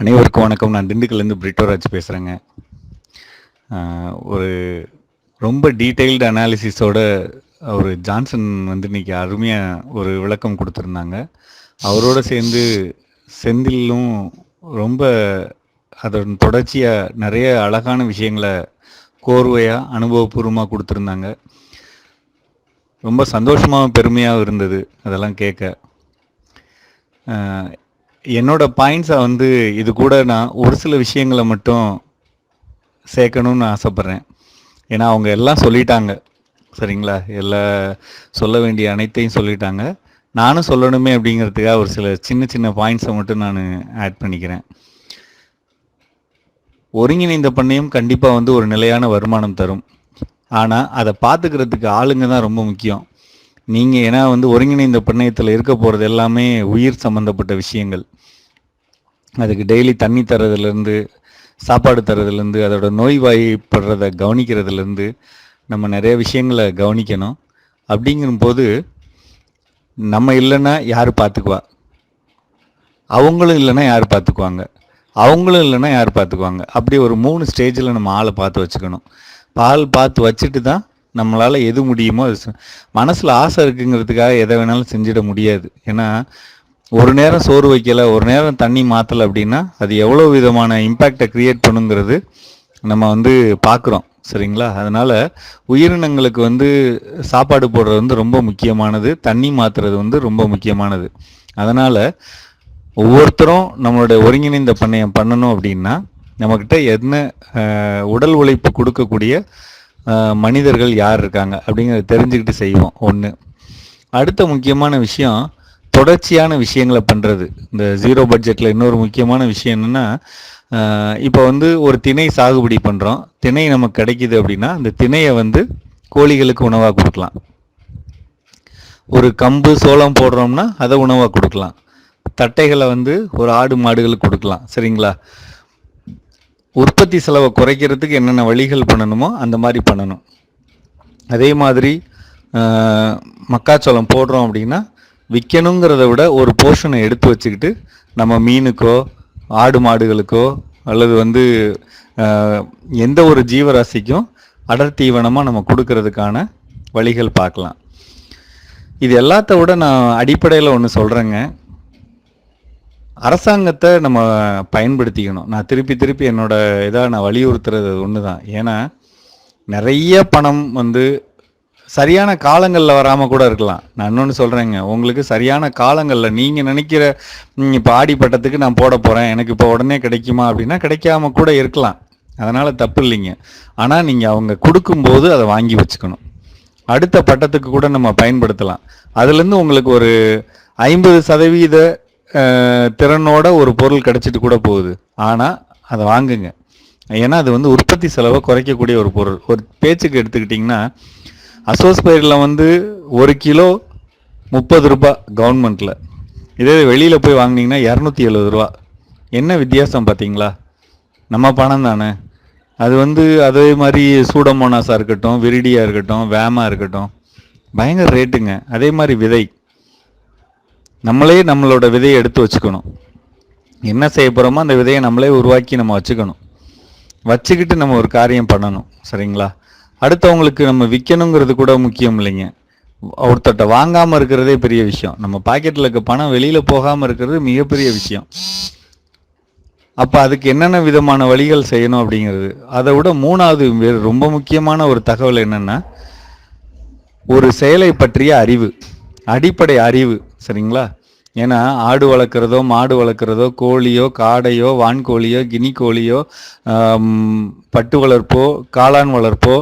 அனைவருக்கும் வணக்கம். நான் திண்டுக்கல்லேருந்து பிரிட்டோராஜ் பேசுகிறேங்க ஒரு ரொம்ப டீட்டெயில்டு அனாலிசிஸோட அவர் ஜான்சன் வந்து இன்னைக்கு அருமையாக ஒரு விளக்கம் கொடுத்துருந்தாங்க. அவரோட சேர்ந்து செந்திலும் ரொம்ப அதன் தொடர்ச்சியாக நிறைய அழகான விஷயங்களை கோர்வையாக அனுபவபூர்வமாக கொடுத்துருந்தாங்க. ரொம்ப சந்தோஷமாகவும் பெருமையாகவும் இருந்தது அதெல்லாம் கேட்க. என்னோட பாயிண்ட்ஸை வந்து இது கூட நான் ஒரு சில விஷயங்களை மட்டும் சேர்க்கணும்னு ஆசைப்பட்றேன். ஏன்னா அவங்க எல்லாம் சொல்லிட்டாங்க. சரிங்களா? எல்லா சொல்ல வேண்டிய அனைத்தையும் சொல்லிட்டாங்க. நானும் சொல்லணுமே அப்படிங்கிறதுக்காக ஒரு சில சின்ன சின்ன பாயிண்ட்ஸை மட்டும் நான் ஆட் பண்ணிக்கிறேன். ஒருங்கிணைந்த பண்ணையும் கண்டிப்பாக வந்து ஒரு நிலையான வருமானம் தரும். ஆனால் அதை பார்த்துக்கிறதுக்கு ஆளுங்க தான் ரொம்ப முக்கியம். நீங்கள் ஏன்னா வந்து ஒருங்கிணைந்த பிணையத்தில் இருக்க போகிறது எல்லாமே உயிர் சம்மந்தப்பட்ட விஷயங்கள். அதுக்கு டெய்லி தண்ணி தரதுலேருந்து சாப்பாடு தரதுலேருந்து அதோட நோய்வாய்ப்படுறத கவனிக்கிறதுலேருந்து நம்ம நிறைய விஷயங்களை கவனிக்கணும். அப்படிங்கும்போது நம்ம இல்லைன்னா யார் பார்த்துக்குவா அவங்களும் இல்லைன்னா யார் பார்த்துக்குவாங்க அவங்களும் இல்லைன்னா யார் பார்த்துக்குவாங்க அப்படி ஒரு மூணு ஸ்டேஜில் நம்ம ஆளை பார்த்து வச்சுக்கணும். பால் பார்த்து வச்சுட்டு தான் நம்மளால் எது முடியுமோ அது மனசில் ஆசை இருக்குங்கிறதுக்காக எதை வேணாலும் செஞ்சிட முடியாது. ஏன்னா ஒரு நேரம் சோறு வைக்கல ஒரு நேரம் தண்ணி மாற்றலை அப்படின்னா அது எவ்வளோ விதமான இம்பேக்டை க்ரியேட் பண்ணுங்கிறது நம்ம வந்து பார்க்குறோம் சரிங்களா? அதனால் உயிரினங்களுக்கு வந்து சாப்பாடு போடுறது வந்து ரொம்ப முக்கியமானது தண்ணி மாற்றுறது வந்து ரொம்ப முக்கியமானது. அதனால் ஒவ்வொருத்தரும் நம்மளோட ஒருங்கிணைந்த பண்ணையம் பண்ணணும் அப்படின்னா நம்மக்கிட்ட என்ன உடல் உழைப்பு கொடுக்கக்கூடிய மனிதர்கள் யார் இருக்காங்க அப்படிங்கிறத தெரிஞ்சுக்கிட்டு செய்வோம் ஒன்று அடுத்த முக்கியமான விஷயம் தொடர்ச்சியான விஷயங்களை பண்ணுறது இந்த ஜீரோ பட்ஜெட்டில் இன்னொரு முக்கியமான விஷயம் என்னென்னா இப்போ வந்து ஒரு திணை சாகுபடி பண்ணுறோம் திணை நமக்கு கிடைக்கிது அப்படின்னா அந்த திணையை வந்து கோழிகளுக்கு உணவாக கொடுக்கலாம். ஒரு கம்பு சோளம் போடுறோம்னா அதை உணவாக கொடுக்கலாம். தட்டைகளை வந்து ஒரு ஆடு மாடுகளுக்கு கொடுக்கலாம். சரிங்களா? உற்பத்தி செலவை குறைக்கிறதுக்கு என்னென்ன வழிகள் பண்ணணுமோ அந்த மாதிரி பண்ணணும். அதே மாதிரி மக்காச்சோளம் போடுறோம் அப்படின்னா விற்கணுங்கிறத விட ஒரு போர்ஷனை எடுத்து வச்சுக்கிட்டு நம்ம மீனுக்கோ ஆடு மாடுகளுக்கோ அல்லது வந்து எந்த ஒரு ஜீவராசிக்கும் அடர் தீவனமாக நம்ம கொடுக்கறதுக்கான வழிகள் பார்க்கலாம். இது எல்லாத்த விட நான் அடிப்படையில் ஒன்று சொல்கிறேங்க அரசாங்கத்தை நம்ம பயன்படுத்திக்கணும். நான் திருப்பி திருப்பி என்னோட இதாக நான் வலியுறுத்துறது ஒன்று தான் ஏன்னா நிறைய பணம் வந்து சரியான காலங்களில் வராமல் கூட இருக்கலாம். நான் இன்னொன்று சொல்கிறேங்க உங்களுக்கு சரியான காலங்களில் நீங்கள் நினைக்கிற இப்போ ஆடி பட்டத்துக்கு நான் போட போகிறேன் எனக்கு இப்போ உடனே கிடைக்குமா அப்படின்னா கிடைக்காம கூட இருக்கலாம். அதனால் தப்பு இல்லைங்க. ஆனால் நீங்கள் அவங்க கொடுக்கும்போது அதை வாங்கி வச்சுக்கணும். அடுத்த பட்டத்துக்கு கூட நம்ம பயன்படுத்தலாம். அதுலேருந்து உங்களுக்கு ஒரு ஐம்பது சதவீத திறனோட ஒரு பொருள் கிடைச்சிட்டு கூட போகுது. ஆனால் அதை வாங்குங்க. ஏன்னா அது வந்து உற்பத்தி செலவை குறைக்கக்கூடிய ஒரு பொருள். ஒரு பேச்சுக்கு எடுத்துக்கிட்டிங்கன்னா அசோஸ்பயரில் வந்து ஒரு கிலோ முப்பது ரூபா கவர்மெண்ட்டில் இதே வெளியில் போய் வாங்குனீங்கன்னா இரநூத்தி எழுபது ரூபா. என்ன வித்தியாசம் பார்த்தீங்களா? நம்ம பணம் தானே. அது வந்து அதே மாதிரி சூடமோனாஸாக இருக்கட்டும் விரிடியாக இருக்கட்டும் வேமாக இருக்கட்டும் பயங்கர ரேட்டுங்க. அதே மாதிரி விதை. நம்மளே நம்மளோட விதையை எடுத்து வச்சுக்கணும். என்ன செய்ய போகிறோமோ அந்த விதையை நம்மளே உருவாக்கி நம்ம வச்சுக்கணும். வச்சுக்கிட்டு நம்ம ஒரு காரியம் பண்ணணும். சரிங்களா? அடுத்தவங்களுக்கு நம்ம விற்கணுங்கிறது கூட முக்கியம் இல்லைங்க. ஒருத்தட்ட வாங்காமல் இருக்கிறதே பெரிய விஷயம். நம்ம பாக்கெட்டில் இருக்க பணம் வெளியில் போகாமல் இருக்கிறது மிகப்பெரிய விஷயம். அப்போ அதுக்கு என்னென்ன விதமான வழிகள் செய்யணும் அப்படிங்கிறது. அதை விட மூணாவது வேறு ரொம்ப முக்கியமான ஒரு தகவல் என்னென்னா ஒரு செயலை பற்றிய அறிவு. அடிப்படை அறிவு சரிங்களா? ஏன்னா ஆடு வளர்க்குறதோ மாடு வளர்க்குறதோ கோழியோ காடையோ வான்கோழியோ கினி கோழியோ பட்டு வளர்ப்போ காளான் வளர்ப்போ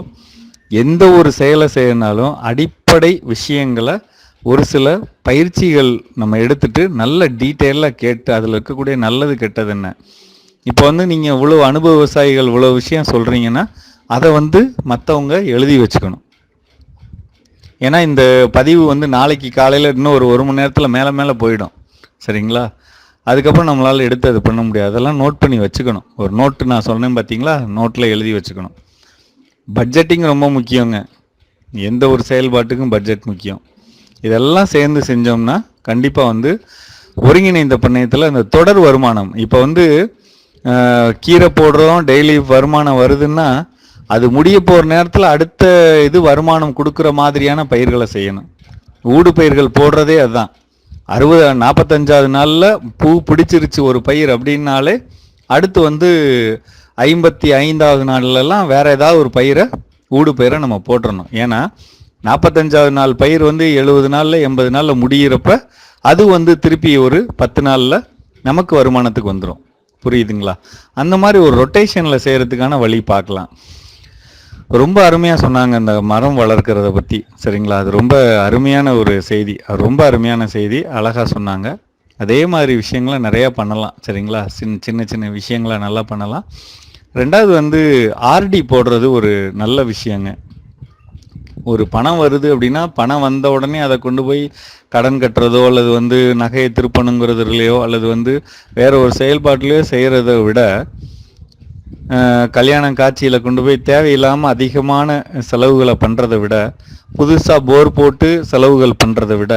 எந்த ஒரு செயலை செய்யனாலும் அடிப்படை விஷயங்களை ஒரு சில பயிற்சிகள் நம்ம எடுத்துட்டு நல்ல டீட்டெயிலாக கேட்டு அதில் இருக்கக்கூடிய நல்லது கெட்டது என்ன? இப்போ வந்து நீங்கள் இவ்வளோ அனுபவ விவசாயிகள் இவ்வளோ விஷயம் சொல்கிறீங்கன்னா அதை வந்து மற்றவங்க எழுதி வச்சுக்கணும். ஏன்னா இந்த பதிவு வந்து நாளைக்கு காலையில் இன்னும் ஒரு ஒரு மணி நேரத்தில் மேலே மேலே போயிடும். சரிங்களா? அதுக்கப்புறம் நம்மளால் எடுத்து அது பண்ண முடியாது. அதெல்லாம் நோட் பண்ணி வச்சுக்கணும். ஒரு நோட்டு நான் சொன்னேன் பார்த்தீங்களா நோட்டில் எழுதி வச்சுக்கணும். பட்ஜெட்டிங் ரொம்ப முக்கியங்க. எந்த ஒரு செயல்பாட்டுக்கும் பட்ஜெட் முக்கியம். இதெல்லாம் சேர்ந்து செஞ்சோம்னா கண்டிப்பாக வந்து ஒருங்கிணைந்த பண்ணையத்தில் அந்த தொடர் வருமானம். இப்போ வந்து கீரை போடுறோம் டெய்லி வருமானம் வருதுன்னா அது முடிய போகிற நேரத்தில் அடுத்த இது வருமானம் கொடுக்குற மாதிரியான பயிர்களை செய்யணும். ஊடு பயிர்கள் போடுறதே அதுதான். அறுபது நாற்பத்தஞ்சாவது நாளில் பூ பிடிச்சிருச்சு ஒரு பயிர் அப்படின்னாலே அடுத்து வந்து ஐம்பத்தி ஐந்தாவது நாள்லலாம் வேற ஏதாவது ஒரு பயிரை ஊடு பயிரை நம்ம போட்டுறணும். ஏன்னா நாற்பத்தஞ்சாவது நாள் பயிர் வந்து எழுபது நாளில் எண்பது நாளில் முடியிறப்ப அது வந்து திருப்பி ஒரு பத்து நாளில் நமக்கு வருமானத்துக்கு வந்துடும் புரியுதுங்களா? அந்த மாதிரி ஒரு ரொட்டேஷனில் செய்கிறதுக்கான வழி பார்க்கலாம். ரொம்ப அருமையாக சொன்னாங்க அந்த மரம் வளர்க்கிறத பற்றி சரிங்களா? அது ரொம்ப அருமையான ஒரு செய்தி. அது ரொம்ப அருமையான செய்தி. அழகாக சொன்னாங்க. அதே மாதிரி விஷயங்களை நிறையா பண்ணலாம். சரிங்களா? சின்ன சின்ன சின்ன விஷயங்களை நல்லா பண்ணலாம். ரெண்டாவது வந்து ஆர்டி போடுறது ஒரு நல்ல விஷயங்க. ஒரு பணம் வருது அப்படின்னா பணம் வந்த உடனே அதை கொண்டு போய் கடன் கட்டுறதோ அல்லது வந்து நகையை திருப்பணுங்கிறதுலையோ அல்லது வந்து வேற ஒரு செயல்பாட்டிலையோ செய்கிறத விட கல்யாணம் காட்சியில் கொண்டு போய் தேவையில்லாமல் அதிகமான செலவுகளை பண்ணுறதை விட புதுசாக போர் போட்டு செலவுகள் பண்ணுறதை விட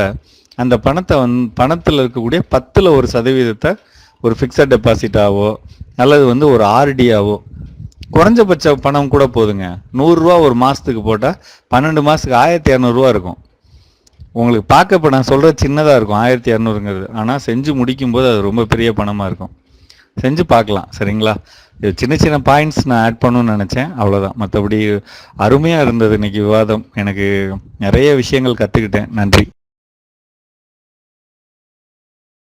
அந்த பணத்தை வந் பணத்தில் இருக்கக்கூடிய பத்தில் ஒரு சதவீதத்தை ஒரு ஃபிக்ஸட் டெபாசிட்டாவோ அல்லது வந்து ஒரு ஆர்டியாவோ குறைஞ்சபட்ச பணம் கூட போதுங்க. நூறுரூவா ஒரு மாதத்துக்கு போட்டால் பன்னெண்டு மாதத்துக்கு ஆயிரத்தி இரநூறுவா இருக்கும். உங்களுக்கு பார்க்க இப்போ நான் சொல்கிறது சின்னதாக இருக்கும் ஆயிரத்தி இரநூறுங்கிறது. ஆனால் செஞ்சு முடிக்கும்போது அது ரொம்ப பெரிய பணமாக இருக்கும். செஞ்சு பார்க்கலாம் சரிங்களா? சின்ன சின்ன பாயிண்ட்ஸ் நான் ஆட் பண்ணணும்னு நினச்சேன் அவ்வளோதான் மற்றபடி அருமையாக இருந்தது இன்னைக்கு விவாதம். எனக்கு நிறைய விஷயங்கள் கற்றுக்கிட்டேன் நன்றி.